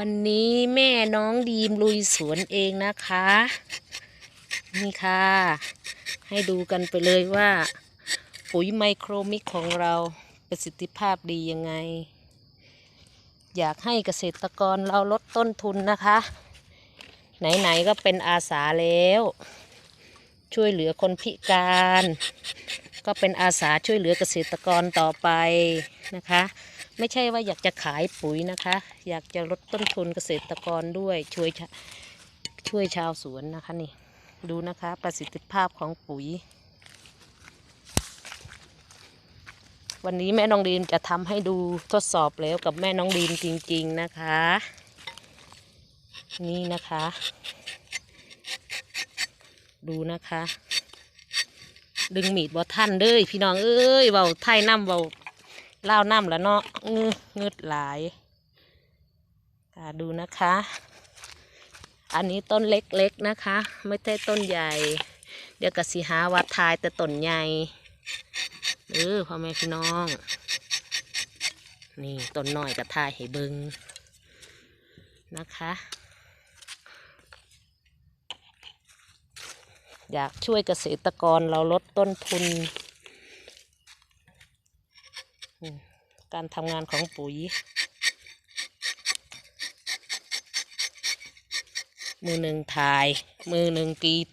วันนี้แม่น้องดีมลุยสวนเองนะคะ นี่ค่ะ ให้ดูกันไปเลยว่า ปุ๋ยไมโครมิกของเราประสิทธิภาพดียังไง อยากให้เกษตรกรเราลดต้นทุนนะคะ ไหนๆก็เป็นอาสาแล้ว ช่วยเหลือคนพิการ ก็เป็นอาสาช่วยเหลือเกษตรกรต่อไปนะคะ ไม่ใช่ว่าอยากจะขายปุ๋ยนะคะ อยากจะลดต้นทุนเกษตรกรด้วยช่วยช่วยชาวสวนนะคะนี่ดูนะคะประสิทธิภาพของปุ๋ย วันนี้แม่น้องดีมจะทำให้ดูทดสอบแล้วกับแม่น้องดีมจริง ๆนะคะ นี่นะคะ ดูนะคะ ดึงมีดบ่ท่านเด้ยพี่น้องเอ้ยเบาไทยน้ำเบา เล่าน้ำแล้วเนาะเออเงืดหลายดูนะคะ อันนี้ต้นเล็กๆนะคะ ไม่ใช่ต้นใหญ่ เดี๋ยวกสิหาวัดทายแต่ต้นใหญ่เออพ่อแม่พี่น้อง นี่ต้นน้อยกับทายให้เบิงนะคะ อยากช่วยเกษตรกรเราลดต้นทุน การทำงานของปุ๋ย มือหนึ่งถ่าย มือหนึ่งกีด